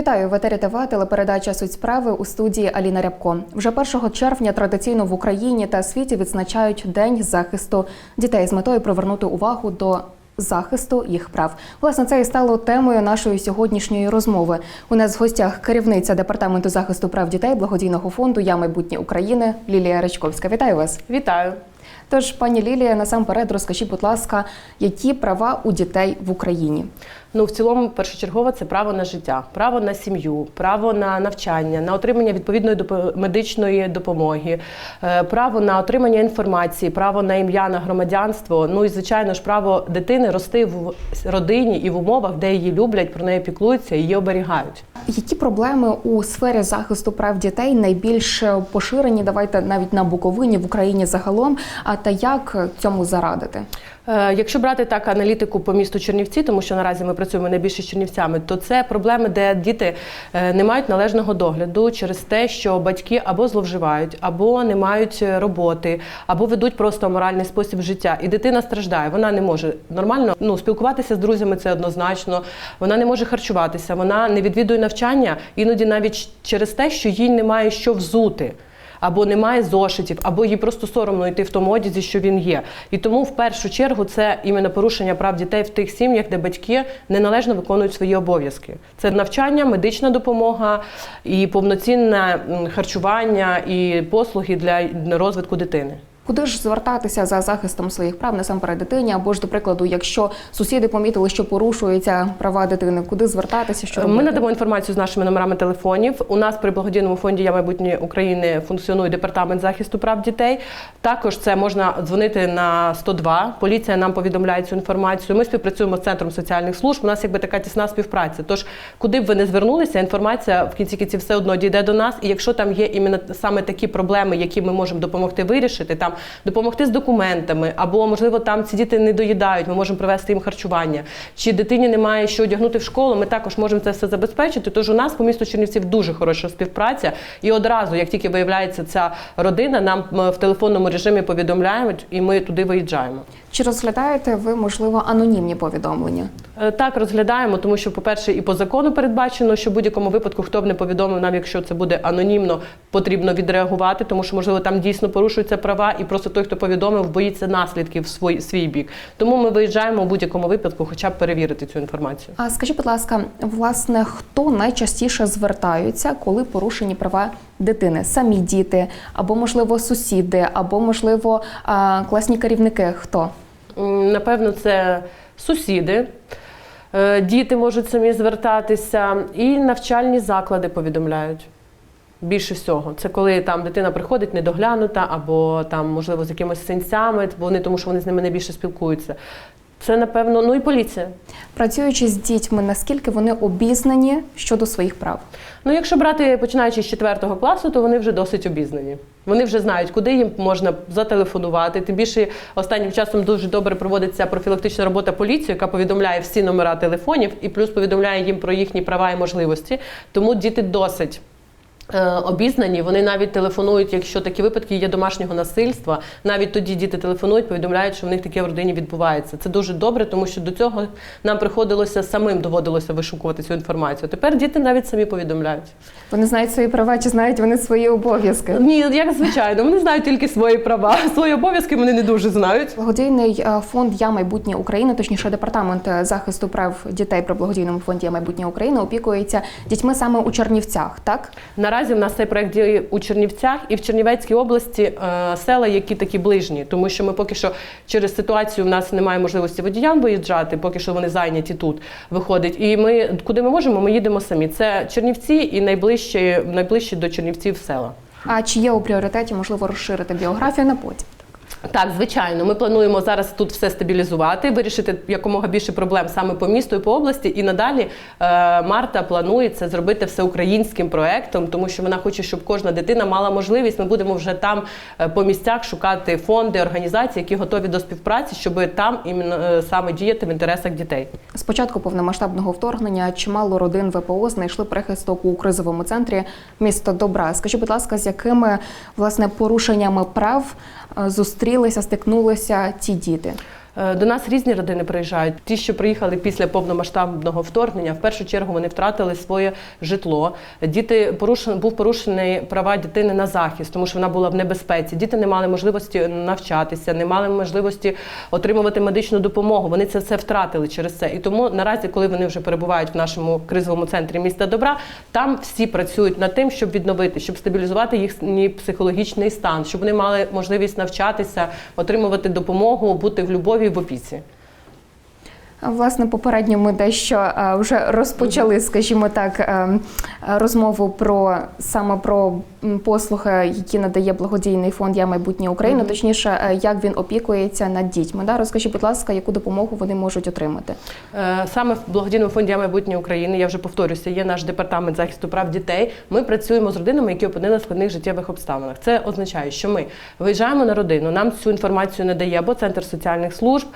Вітаю в етері ТВ, телепередача Суть справи у студії Аліна Рябко. Вже 1 червня традиційно в Україні та світі відзначають День захисту дітей з метою привернути увагу до захисту їх прав. Власне, це і стало темою нашої сьогоднішньої розмови. У нас в гостях керівниця департаменту захисту прав дітей благодійного фонду Я майбутнє України Лілія Речковська. Вітаю вас. Вітаю. Тож, пані Лілія, насамперед розкажіть, будь ласка, які права у дітей в Україні? Ну, в цілому, першочергово, це право на життя, право на сім'ю, право на навчання, на отримання відповідної медичної допомоги, е, право на отримання інформації, право на ім'я, на громадянство. Ну і звичайно ж, право дитини рости в родині і в умовах, де її люблять, про неї піклуються, її оберігають. Які проблеми у сфері захисту прав дітей найбільш поширені? Давайте навіть на Буковині в Україні загалом. А та як цьому зарадити? Е, Якщо брати так аналітику по місту Чернівці, тому що наразі ми працюємо найбільше з Чернівцями, то це проблеми, де діти е, не мають належного догляду через те, що батьки або зловживають, або не мають роботи, або ведуть просто аморальний спосіб життя. І дитина страждає. Вона не може нормально ну, спілкуватися з друзями, це однозначно. Вона не може харчуватися, вона не відвідує навчання, іноді навіть через те, що їй немає що взути або немає зошитів, або їй просто соромно йти в тому одязі, що він є. І тому в першу чергу це іменно порушення прав дітей в тих сім'ях, де батьки неналежно виконують свої обов'язки. Це навчання, медична допомога і повноцінне харчування і послуги для розвитку дитини. Куди ж звертатися за захистом своїх прав насамперед дитині? Або ж до прикладу, якщо сусіди помітили, що порушуються права дитини, куди звертатися? Що Ми робити? надамо інформацію з нашими номерами телефонів. У нас при благодійному фонді Я майбутнє України функціонує департамент захисту прав дітей. Також це можна дзвонити на 102. Поліція нам повідомляє цю інформацію. Ми співпрацюємо з центром соціальних служб. У нас якби така тісна співпраця. Тож, куди б ви не звернулися, інформація в кінці кінці все одно дійде до нас. І якщо там є іменно саме такі проблеми, які ми можемо допомогти вирішити, там допомогти з документами, або можливо там ці діти не доїдають, ми можемо привезти їм харчування, чи дитині немає що одягнути в школу, ми також можемо це все забезпечити. Тож у нас по місту Чернівців дуже хороша співпраця. І одразу, як тільки виявляється ця родина, нам в телефонному режимі повідомляють, і ми туди виїжджаємо. Чи розглядаєте ви можливо анонімні повідомлення? Е, Так, розглядаємо, тому що, по-перше, і по закону передбачено, що в будь-якому випадку, хто б не повідомив нам, якщо це буде анонімно, потрібно відреагувати, тому що, можливо, там дійсно порушуються права, і просто той, хто повідомив, боїться наслідків в свій, свій бік. Тому ми виїжджаємо в будь-якому випадку, хоча б перевірити цю інформацію. А скажіть, будь ласка, власне, хто найчастіше звертаються, коли порушені права дитини? Самі діти, або можливо сусіди, або можливо класні керівники? Хто? Напевно, це сусіди. Е, Діти можуть самі звертатися, і навчальні заклади повідомляють. Більше всього, це коли там дитина приходить недоглянута, або там, можливо, з якимись синцями, вони тому, що вони з ними найбільше спілкуються. Це напевно, ну і поліція. Працюючи з дітьми, наскільки вони обізнані щодо своїх прав? Ну, якщо брати починаючи з 4 класу, то вони вже досить обізнані. Вони вже знають, куди їм можна зателефонувати. Тим більше останнім часом дуже добре проводиться профілактична робота поліції, яка повідомляє всі номера телефонів і плюс повідомляє їм про їхні права і можливості. Тому діти досить. Е, Обізнані, вони навіть телефонують, якщо такі випадки є домашнього насильства. Навіть тоді діти телефонують, повідомляють, що в них таке в родині відбувається. Це дуже добре, тому що до цього нам приходилося самим доводилося вишукувати цю інформацію. Тепер діти навіть самі повідомляють. Вони знають свої права чи знають вони свої обов'язки? Ні, як звичайно, вони знають тільки свої права. Свої обов'язки вони не дуже знають. Благодійний е, фонд Я майбутнє України, точніше департамент е, захисту прав дітей при благодійному фонді Я майбутнє України опікується дітьми саме у Чернівцях, так? Наразі в нас цей проект діє у Чернівцях і в Чернівецькій області е, села, які такі ближні, тому що ми поки що через ситуацію в нас немає можливості водіям виїжджати, поки що вони зайняті тут. Виходить, і ми куди ми можемо, ми їдемо самі. Це Чернівці і найближчі, найближчі до Чернівців села. А чи є у пріоритеті можливо розширити біографію на потім? Так, звичайно, ми плануємо зараз тут все стабілізувати, вирішити якомога більше проблем саме по місту і по області. І надалі е, Марта планує це зробити всеукраїнським проектом, тому що вона хоче, щоб кожна дитина мала можливість. Ми будемо вже там е, по місцях шукати фонди, організації, які готові до співпраці, щоб там іменно е, саме діяти в інтересах дітей. З початку повномасштабного вторгнення чимало родин ВПО знайшли прихисток у кризовому центрі місто Добра. Скажіть, будь ласка, з якими власне порушеннями прав е, зустрілися, стикнулися ці діти? Е, До нас різні родини приїжджають. Ті, що приїхали після повномасштабного вторгнення, в першу чергу вони втратили своє житло. Діти порушен, був порушений права дитини на захист, тому що вона була в небезпеці. Діти не мали можливості навчатися, не мали можливості отримувати медичну допомогу. Вони це все втратили через це. І тому наразі, коли вони вже перебувають в нашому кризовому центрі міста добра, там всі працюють над тим, щоб відновити, щоб стабілізувати їхній психологічний стан, щоб вони мали можливість навчатися, отримувати допомогу, бути в любові, в опіці. Власне, попередньо ми дещо е, вже розпочали, скажімо так, е, розмову про саме про послуги, які надає благодійний фонд Я майбутнє України, точніше, е, як він опікується над дітьми. Да? Розкажіть, будь ласка, яку допомогу вони можуть отримати? Саме в благодійному фонді «Я майбутнє України, я вже повторюся, є наш департамент захисту прав дітей. Ми працюємо з родинами, які опинилися в складних життєвих обставинах. Це означає, що ми виїжджаємо на родину, нам цю інформацію надає або центр соціальних служб,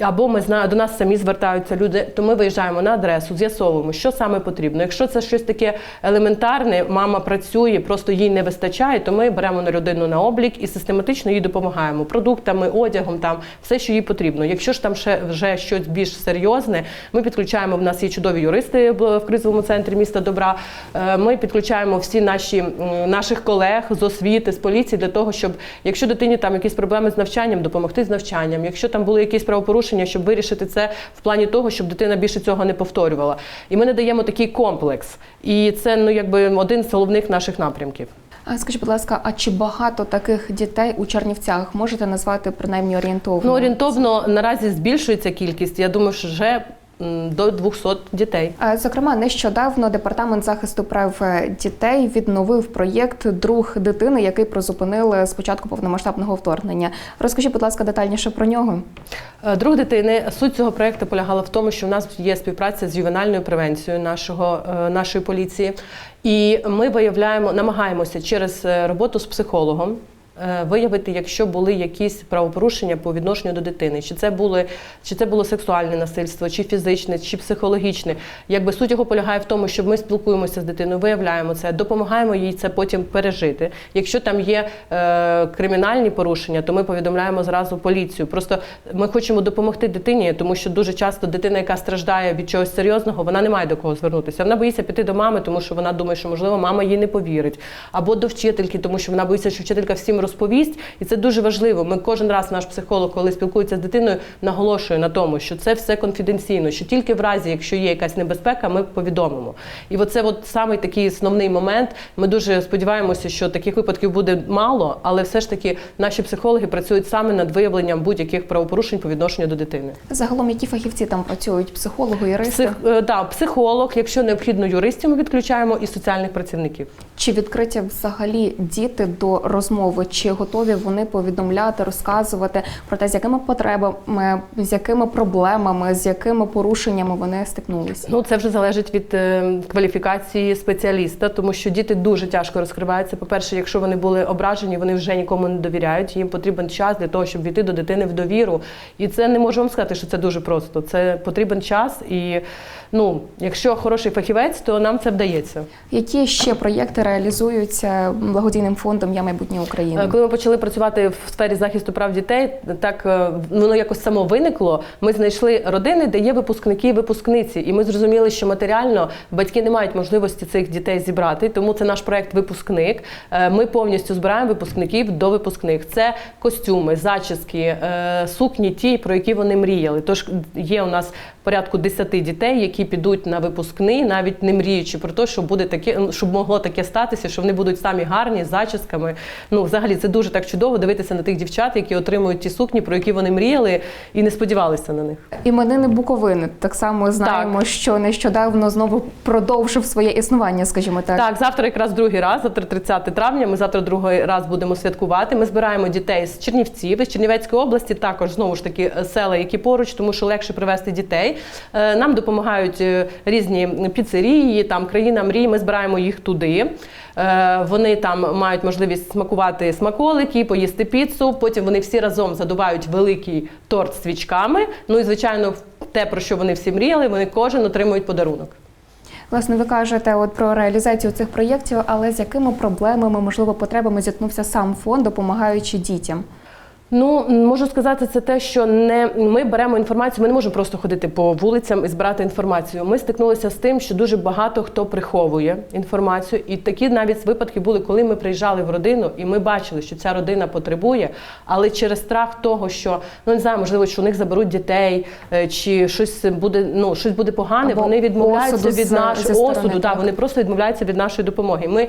або ми знаємо, до нас самі звертаються люди. То ми виїжджаємо на адресу, з'ясовуємо, що саме потрібно. Якщо це щось таке елементарне, мама працює, просто їй не вистачає, то ми беремо на людину на облік і систематично їй допомагаємо продуктами, одягом, там все, що їй потрібно. Якщо ж там ще вже щось більш серйозне, ми підключаємо. В нас є чудові юристи в кризовому центрі міста добра. Е, Ми підключаємо всі наші наших колег з освіти, з поліції для того, щоб якщо дитині там якісь проблеми з навчанням, допомогти з навчанням. Якщо там були якісь правопорушення, щоб вирішити це в плані того, щоб дитина більше цього не повторювала. І ми не даємо такий комплекс. І це ну якби один з головних наших напрямків. Скажіть, будь ласка, а чи багато таких дітей у Чернівцях можете назвати принаймні орієнтовно? Ну орієнтовно наразі збільшується кількість. Я думаю, що вже до 200 дітей. Е, Зокрема, нещодавно департамент захисту прав е, дітей відновив проєкт Друг дитини, який призупинили з початку повномасштабного вторгнення. Розкажіть, будь ласка, детальніше про нього. Е, Друг дитини суть цього проекту полягала в тому, що в нас є співпраця з ювенальною превенцією нашого нашої поліції, і ми виявляємо, намагаємося через роботу з психологом. Е, Виявити, якщо були якісь правопорушення по відношенню до дитини, чи це були чи це було сексуальне насильство, чи фізичне, чи психологічне. Якби суть його полягає в тому, що ми спілкуємося з дитиною, виявляємо це, допомагаємо їй це потім пережити. Якщо там є е, кримінальні порушення, то ми повідомляємо зразу поліцію. Просто ми хочемо допомогти дитині, тому що дуже часто дитина, яка страждає від чогось серйозного, вона не має до кого звернутися. Вона боїться піти до мами, тому що вона думає, що можливо мама їй не повірить, або до вчительки, тому що вона боїться, що вчителька всім розповість. І це дуже важливо. Ми кожен раз наш психолог, коли спілкується з дитиною, наголошує на тому, що це все конфіденційно, що тільки в разі, якщо є якась небезпека, ми повідомимо. І оце от саме такий основний момент. Ми дуже сподіваємося, що таких випадків буде мало, але все ж таки наші психологи працюють саме над виявленням будь-яких правопорушень по відношенню до дитини. Загалом, які фахівці там працюють? Психологи, юристи? Псих, е, да, психолог, якщо необхідно, юристів ми відключаємо і соціальних працівників. Чи відкриті взагалі діти до розмови? Чи готові вони повідомляти, розказувати про те, з якими потребами, з якими проблемами, з якими порушеннями вони стикнулися? Ну це вже залежить від е, кваліфікації спеціаліста, тому що діти дуже тяжко розкриваються. По-перше, якщо вони були ображені, вони вже нікому не довіряють. Їм потрібен час для того, щоб війти до дитини в довіру. І це не можу вам сказати, що це дуже просто. Це потрібен час. І ну, якщо хороший фахівець, то нам це вдається. Які ще проєкти реалізуються благодійним фондом Я майбутнє України? Коли ми почали працювати в сфері захисту прав дітей, так е, воно якось само виникло. Ми знайшли родини, де є випускники і випускниці, і ми зрозуміли, що матеріально батьки не мають можливості цих дітей зібрати. Тому це наш проект Випускник. Е, Ми повністю збираємо випускників до випускних. Це костюми, зачіски, е, сукні, ті, про які вони мріяли. Тож є у нас порядку 10 дітей, які підуть на випускний, навіть не мріючи про те, що буде таке, щоб могло таке статися, що вони будуть самі гарні з зачісками. Ну, взагалі, це дуже так чудово дивитися на тих дівчат, які отримують ті сукні, про які вони мріяли і не сподівалися на них. Іменини Буковини так само знаємо, що нещодавно знову продовжив своє існування, скажімо так. Так, завтра якраз другий раз, завтра 30 травня. Ми завтра другий раз будемо святкувати. Ми збираємо дітей з Чернівців, з Чернівецької області, також знову ж таки села, які поруч, тому що легше привезти дітей. Е, Нам допомагають е, різні піцерії, там країна мрій. Ми збираємо їх туди. Е, Вони там мають можливість смакувати смаколики, поїсти піцу. Потім вони всі разом задувають великий торт свічками. Ну і звичайно, те, про що вони всі мріяли, вони кожен отримують подарунок. Власне, ви кажете от про реалізацію цих проєктів, але з якими проблемами, можливо, потребами зіткнувся сам фонд, допомагаючи дітям? Ну можу сказати, це те, що не ми беремо інформацію. Ми не можемо просто ходити по вулицям і збирати інформацію. Ми стикнулися з тим, що дуже багато хто приховує інформацію, і такі навіть випадки були, коли ми приїжджали в родину, і ми бачили, що ця родина потребує, але через страх того, що ну не знаю, можливо, що у них заберуть дітей, е, чи щось буде, ну щось буде погане. Або вони відмовляються від нашого осуду. так. Вони просто відмовляються від нашої допомоги. Ми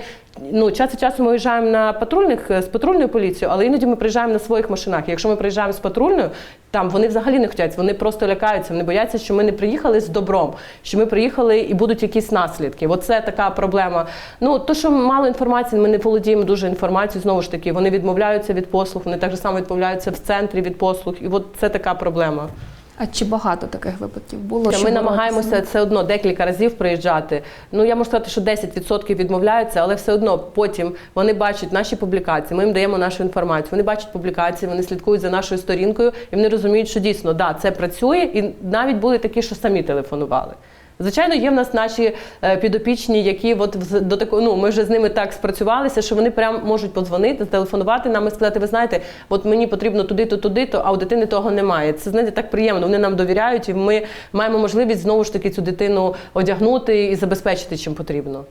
ну час від часу ми виїжджаємо на патрульних е, з патрульною поліцією, але іноді ми приїжджаємо на своїх машинах. І Якщо ми приїжджаємо з патрульною, там вони взагалі не хочуть, вони просто лякаються. Вони бояться, що ми не приїхали з добром, що ми приїхали і будуть якісь наслідки. Оце така проблема. Ну то, що мало інформації, ми не володіємо дуже інформацією. Знову ж таки, вони відмовляються від послуг, вони так само відмовляються в центрі від послуг. І от це така проблема. А чи багато таких випадків було? Ми намагаємося все одно декілька разів приїжджати. Ну я можу сказати, що 10% відмовляються, але все одно потім вони бачать наші публікації. Ми їм даємо нашу інформацію. Вони бачать публікації, вони слідкують за нашою сторінкою, і вони розуміють, що дійсно да, це працює, і навіть були такі, що самі телефонували. Звичайно, є в нас наші е, підопічні, які от до такого, ну ми вже з ними так спрацювалися, що вони прям можуть подзвонити, зателефонувати нам і сказати, ви знаєте, от мені потрібно туди-то, туди-то, а у дитини того немає. Це знаєте, так приємно. Вони нам довіряють, і ми маємо можливість знову ж таки цю дитину одягнути і забезпечити чим потрібно.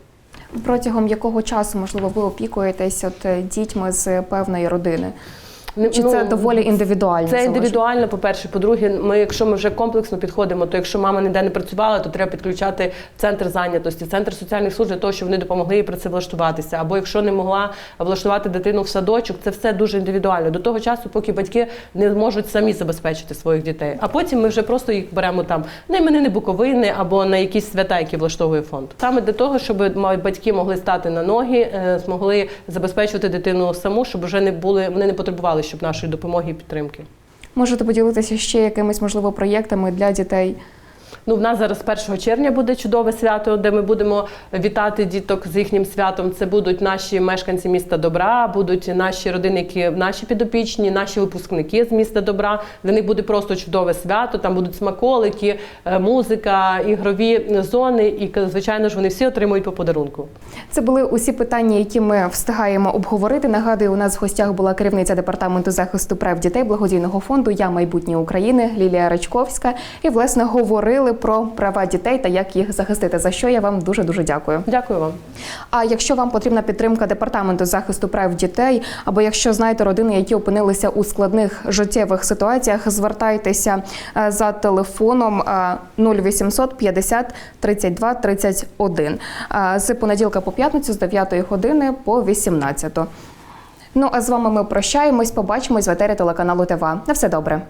Протягом якого часу, можливо, ви опікуєтесь от е, дітьми з певної родини? Не- Чи це доволі індивідуально? Це залежить? індивідуально, по-перше. По-друге, ми, якщо ми вже комплексно підходимо, то якщо мама ніде не працювала, то треба підключати центр зайнятості, центр соціальних служб для того, щоб вони допомогли їй працевлаштуватися. Або якщо не могла влаштувати дитину в садочок, це все дуже індивідуально. До того часу, поки батьки не можуть самі забезпечити своїх дітей. А потім ми вже просто їх беремо там на іменини Буковини або на якісь свята, які влаштовує фонд. Саме для того, щоб батьки могли стати на ноги, е, змогли забезпечувати дитину саму, щоб вже не були, вони не потребували щоб нашої допомоги і підтримки. Можете поділитися ще якимись, можливо, проєктами для дітей? Ну, в нас зараз 1 червня буде чудове свято, де ми будемо вітати діток з їхнім святом. Це будуть наші мешканці міста Добра, будуть наші родини, які наші підопічні, наші випускники з міста Добра. Для них буде просто чудове свято. Там будуть смаколики, е, музика, ігрові зони. І звичайно ж вони всі отримують по подарунку. Це були усі питання, які ми встигаємо обговорити. Нагадую, у нас в гостях була керівниця департаменту захисту прав дітей благодійного фонду Я майбутнє України Лілія Рачковська. І власне говорили про права дітей та як їх захистити. За що я вам дуже дуже дякую. Дякую вам. А якщо вам потрібна підтримка департаменту захисту прав дітей, або якщо знаєте родини, які опинилися у складних життєвих ситуаціях, звертайтеся е, за телефоном е, 0800 50 32 31 е, з понеділка по п'ятницю з 9 години по 18. Ну а з вами ми прощаємось. Побачимось в етері телеканалу ТВА. На все добре.